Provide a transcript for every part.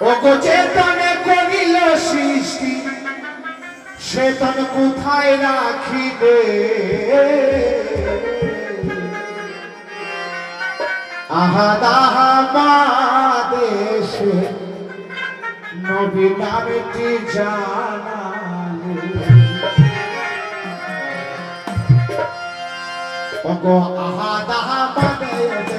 অগচেতনে করিল সৃষ্টি চেতন কোথায় রাখিবে? আহাদাহাবাদেশে নবী নামটি জানালে। অগো আহাদাহাবাদে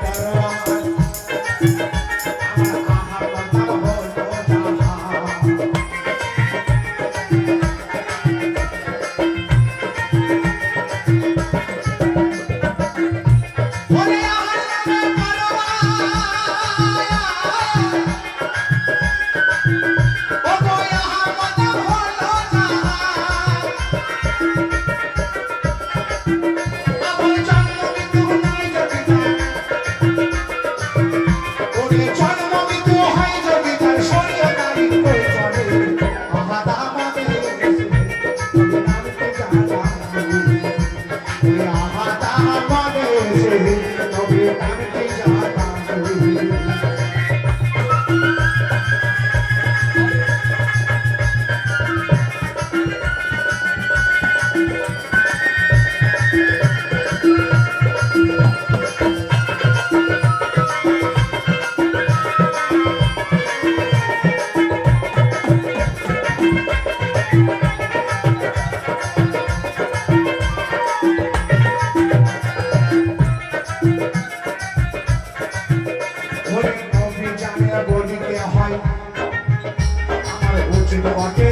Tara. to the market.